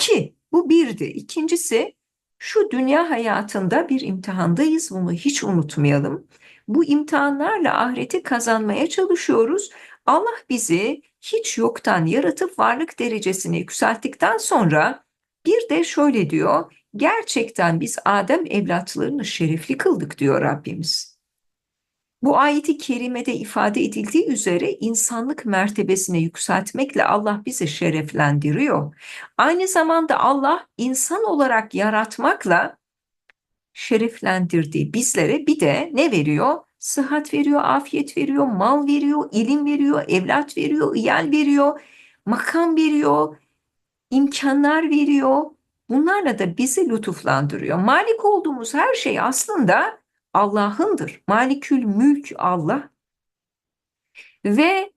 İki, bu birdi. İkincisi şu dünya hayatında bir imtihandayız. Bunu hiç unutmayalım. Bu imtihanlarla ahireti kazanmaya çalışıyoruz. Allah bizi hiç yoktan yaratıp varlık derecesine yükselttikten sonra bir de şöyle diyor. Gerçekten biz Adem evlatlarını şerefli kıldık diyor Rabbimiz. Bu ayeti kerimede ifade edildiği üzere insanlık mertebesine yükseltmekle Allah bizi şereflendiriyor. Aynı zamanda Allah insan olarak yaratmakla şereflendirdiği bizlere bir de ne veriyor? Sıhhat veriyor, afiyet veriyor, mal veriyor, ilim veriyor, evlat veriyor, iyal veriyor, makam veriyor, imkanlar veriyor. Bunlarla da bizi lütuflandırıyor. Malik olduğumuz her şey aslında Allah'ındır. Malikül mülk Allah. Ve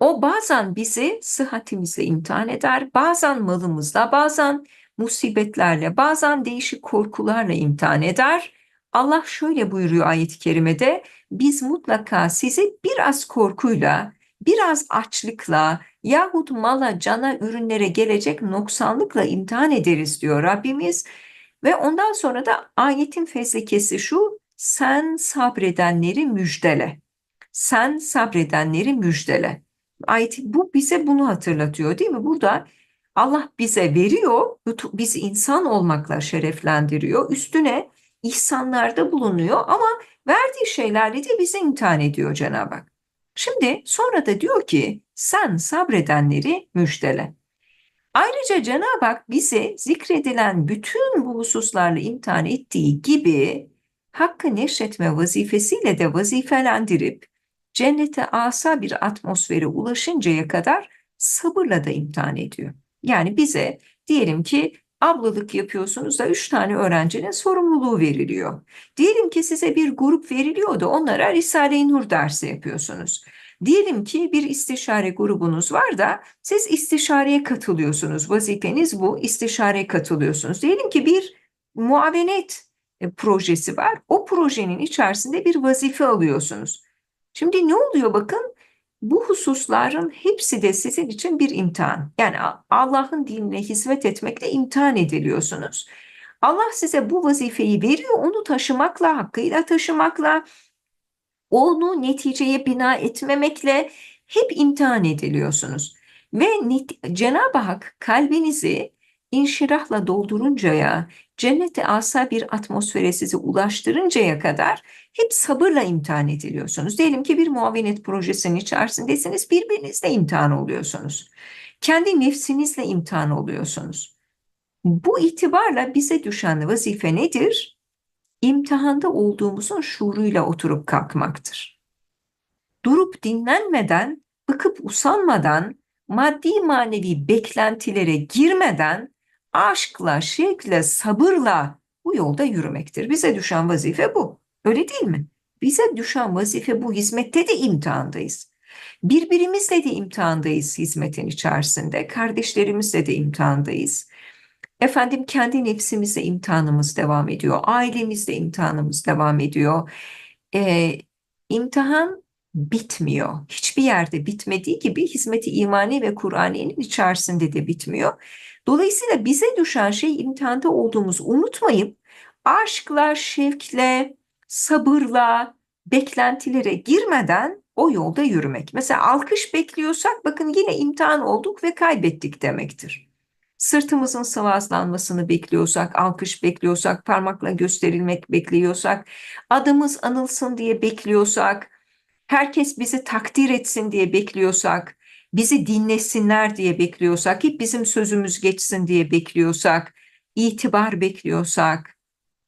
o bazen bizi sıhhatimizle imtihan eder, bazen malımızla, bazen musibetlerle, bazen değişik korkularla imtihan eder. Allah şöyle buyuruyor ayet-i kerimede, biz mutlaka sizi biraz korkuyla, biraz açlıkla yahut mala, cana, ürünlere gelecek noksanlıkla imtihan ederiz diyor Rabbimiz. Ve ondan sonra da ayetin fezlekesi şu, sen sabredenleri müjdele. Sen sabredenleri müjdele. Ayet bu bize bunu hatırlatıyor değil mi? Burada Allah bize veriyor, bizi insan olmakla şereflendiriyor. Üstüne ihsanlarda bulunuyor ama verdiği şeylerle de bizi imtihan ediyor Cenab-ı Hak. Şimdi sonra da diyor ki sen sabredenleri müjdele. Ayrıca Cenab-ı Hak bize zikredilen bütün bu hususlarla imtihan ettiği gibi hakkı neşretme vazifesiyle de vazifelendirip cennete asa bir atmosfere ulaşıncaya kadar sabırla da imtihan ediyor. Yani bize diyelim ki ablalık yapıyorsunuz da üç tane öğrencinin sorumluluğu veriliyor. Diyelim ki size bir grup veriliyor da onlara Risale-i Nur dersi yapıyorsunuz. Diyelim ki bir istişare grubunuz var da siz istişareye katılıyorsunuz. Vazifeniz bu, istişareye katılıyorsunuz. Diyelim ki bir muavenet projesi var. O projenin içerisinde bir vazife alıyorsunuz. Şimdi ne oluyor bakın? Bu hususların hepsi de sizin için bir imtihan. Yani Allah'ın dinine hizmet etmekle imtihan ediliyorsunuz. Allah size bu vazifeyi veriyor, onu taşımakla, hakkıyla taşımakla, onu neticeye bina etmemekle hep imtihan ediliyorsunuz. Ve Cenab-ı Hak kalbinizi inşirahla dolduruncaya, cennete asa bir atmosfere sizi ulaştırıncaya kadar hep sabırla imtihan ediliyorsunuz. Diyelim ki bir muavenet projesinin içerisindesiniz, birbirinizle imtihan oluyorsunuz. Kendi nefsinizle imtihan oluyorsunuz. Bu itibarla bize düşen vazife nedir? İmtihanda olduğumuzun şuuruyla oturup kalkmaktır. Durup dinlenmeden, bıkıp usanmadan, maddi manevi beklentilere girmeden aşkla, şevkle, sabırla bu yolda yürümektir. Bize düşen vazife bu. Öyle değil mi? Bize düşen vazife bu. Hizmette de imtihandayız. Birbirimizle de imtihandayız hizmetin içerisinde. Kardeşlerimizle de imtihandayız. Efendim kendi nefsimizle imtihanımız devam ediyor. Ailemizle imtihanımız devam ediyor. Ee, imtihan bitmiyor. Hiçbir yerde bitmediği gibi hizmeti imani ve Kur'aniyenin içerisinde de bitmiyor. Dolayısıyla bize düşen şey imtihanda olduğumuzu unutmayıp aşkla, şevkle, sabırla, beklentilere girmeden o yolda yürümek. Mesela alkış bekliyorsak bakın yine imtihan olduk ve kaybettik demektir. Sırtımızın sıvazlanmasını bekliyorsak, alkış bekliyorsak, parmakla gösterilmek bekliyorsak, adımız anılsın diye bekliyorsak, herkes bizi takdir etsin diye bekliyorsak, bizi dinlesinler diye bekliyorsak, hep bizim sözümüz geçsin diye bekliyorsak, itibar bekliyorsak,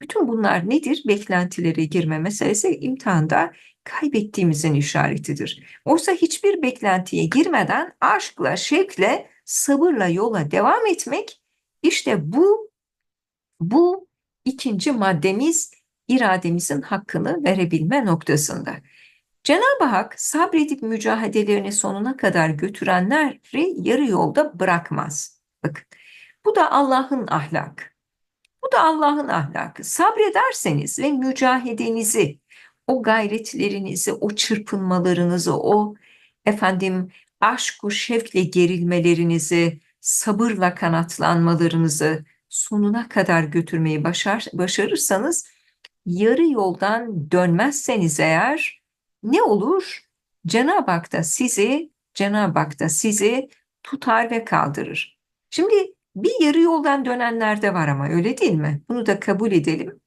bütün bunlar nedir? Beklentilere girme meselesi imtihanda kaybettiğimizin işaretidir. Oysa hiçbir beklentiye girmeden aşkla, şevkle, sabırla yola devam etmek işte bu bu ikinci maddemiz irademizin hakkını verebilme noktasında. Cenab-ı Hak sabredip mücadelelerini sonuna kadar götürenleri yarı yolda bırakmaz. Bakın bu da Allah'ın ahlakı. Bu da Allah'ın ahlakı. Sabrederseniz ve mücahedenizi, o gayretlerinizi, o çırpınmalarınızı, o efendim aşk-ı şevkle gerilmelerinizi sabırla kanatlanmalarınızı sonuna kadar götürmeyi başar, başarırsanız yarı yoldan dönmezseniz eğer ne olur? Cenab-ı Hak da sizi Cenab-ı Hak da sizi tutar ve kaldırır. Şimdi bir yarı yoldan dönenler de var ama öyle değil mi? Bunu da kabul edelim.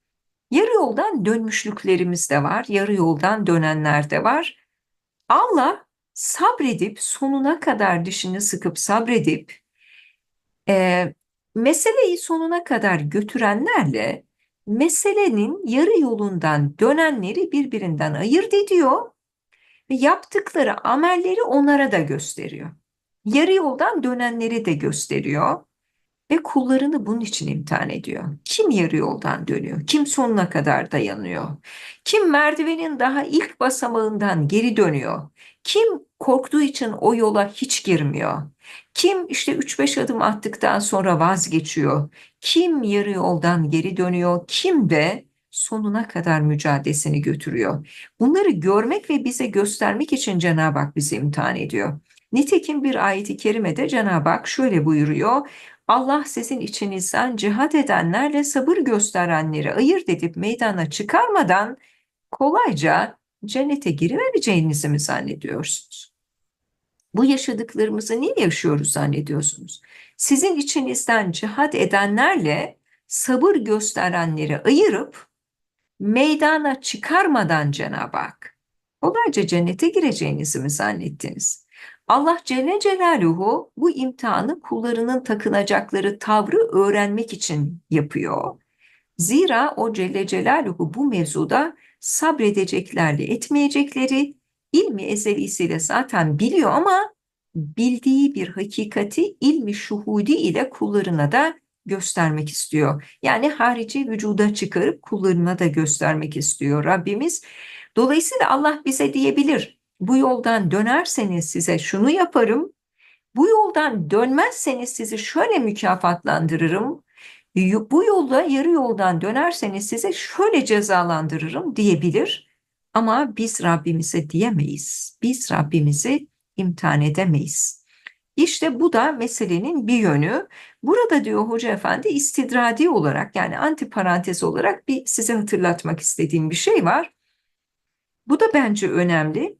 Yarı yoldan dönmüşlüklerimiz de var, yarı yoldan dönenler de var. Allah sabredip sonuna kadar dişini sıkıp sabredip e, meseleyi sonuna kadar götürenlerle meselenin yarı yolundan dönenleri birbirinden ayırt ediyor ve yaptıkları amelleri onlara da gösteriyor. Yarı yoldan dönenleri de gösteriyor ve kullarını bunun için imtihan ediyor. Kim yarı yoldan dönüyor? Kim sonuna kadar dayanıyor? Kim merdivenin daha ilk basamağından geri dönüyor? Kim korktuğu için o yola hiç girmiyor? Kim işte 3-5 adım attıktan sonra vazgeçiyor? Kim yarı yoldan geri dönüyor? Kim de sonuna kadar mücadelesini götürüyor? Bunları görmek ve bize göstermek için Cenab-ı Hak bizi imtihan ediyor. Nitekim bir ayeti kerimede Cenab-ı Hak şöyle buyuruyor. Allah sizin içinizden cihat edenlerle sabır gösterenleri ayırt edip meydana çıkarmadan kolayca cennete giremeyeceğinizi mi zannediyorsunuz? Bu yaşadıklarımızı niye yaşıyoruz zannediyorsunuz? Sizin içinizden cihat edenlerle sabır gösterenleri ayırıp meydana çıkarmadan Cenab-ı Hak kolayca cennete gireceğinizi mi zannettiniz? Allah Celle Celaluhu bu imtihanı kullarının takınacakları tavrı öğrenmek için yapıyor. Zira o Celle Celaluhu bu mevzuda sabredeceklerle etmeyecekleri ilmi ezelisiyle zaten biliyor ama bildiği bir hakikati ilmi şuhudi ile kullarına da göstermek istiyor. Yani harici vücuda çıkarıp kullarına da göstermek istiyor Rabbimiz. Dolayısıyla Allah bize diyebilir, bu yoldan dönerseniz size şunu yaparım, bu yoldan dönmezseniz sizi şöyle mükafatlandırırım, bu yolda yarı yoldan dönerseniz size şöyle cezalandırırım diyebilir. Ama biz Rabbimize diyemeyiz. Biz Rabbimizi imtihan edemeyiz. İşte bu da meselenin bir yönü. Burada diyor Hoca Efendi istidradi olarak yani antiparantez olarak bir size hatırlatmak istediğim bir şey var. Bu da bence önemli.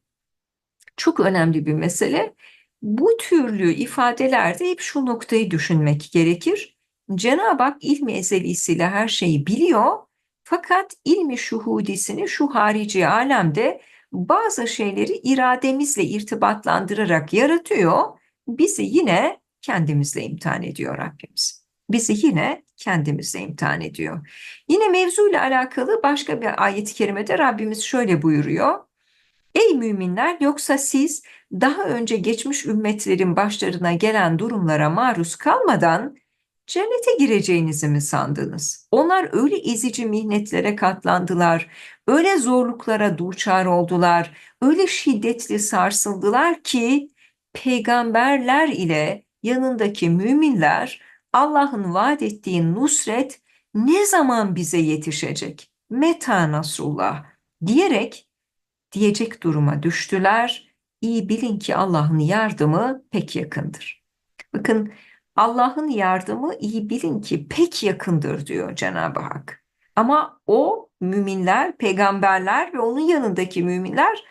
Çok önemli bir mesele. Bu türlü ifadelerde hep şu noktayı düşünmek gerekir. Cenab-ı Hak ilmi ezelisiyle her şeyi biliyor. Fakat ilmi şuhudisini şu harici alemde bazı şeyleri irademizle irtibatlandırarak yaratıyor. Bizi yine kendimizle imtihan ediyor Rabbimiz. Bizi yine kendimizle imtihan ediyor. Yine mevzuyla alakalı başka bir ayet-i kerimede Rabbimiz şöyle buyuruyor. Ey müminler yoksa siz daha önce geçmiş ümmetlerin başlarına gelen durumlara maruz kalmadan cennete gireceğinizi mi sandınız? Onlar öyle ezici mihnetlere katlandılar, öyle zorluklara duçar oldular, öyle şiddetli sarsıldılar ki peygamberler ile yanındaki müminler Allah'ın vaat ettiği nusret ne zaman bize yetişecek? Meta nasrullah diyerek diyecek duruma düştüler. İyi bilin ki Allah'ın yardımı pek yakındır. Bakın Allah'ın yardımı iyi bilin ki pek yakındır diyor Cenab-ı Hak. Ama o müminler, peygamberler ve onun yanındaki müminler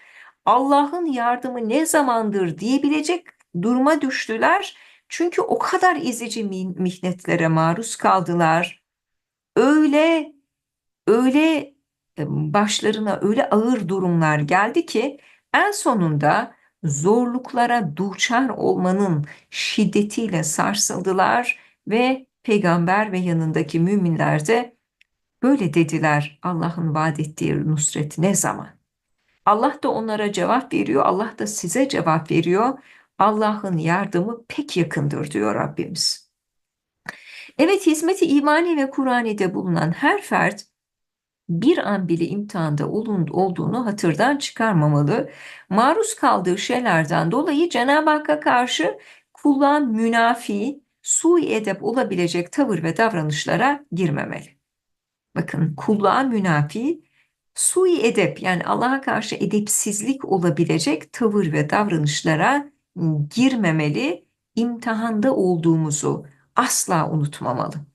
Allah'ın yardımı ne zamandır diyebilecek duruma düştüler. Çünkü o kadar ezici mihnetlere maruz kaldılar. Öyle öyle başlarına öyle ağır durumlar geldi ki en sonunda zorluklara duçar olmanın şiddetiyle sarsıldılar ve peygamber ve yanındaki müminler de böyle dediler Allah'ın vaat ettiği nusret ne zaman? Allah da onlara cevap veriyor, Allah da size cevap veriyor. Allah'ın yardımı pek yakındır diyor Rabbimiz. Evet hizmeti imani ve Kur'an'da bulunan her fert bir an bile imtihanda olduğunu hatırdan çıkarmamalı. Maruz kaldığı şeylerden dolayı Cenab-ı Hakk'a karşı kullan münafi, sui edep olabilecek tavır ve davranışlara girmemeli. Bakın kulluğa münafi, sui edep yani Allah'a karşı edepsizlik olabilecek tavır ve davranışlara girmemeli, imtihanda olduğumuzu asla unutmamalı.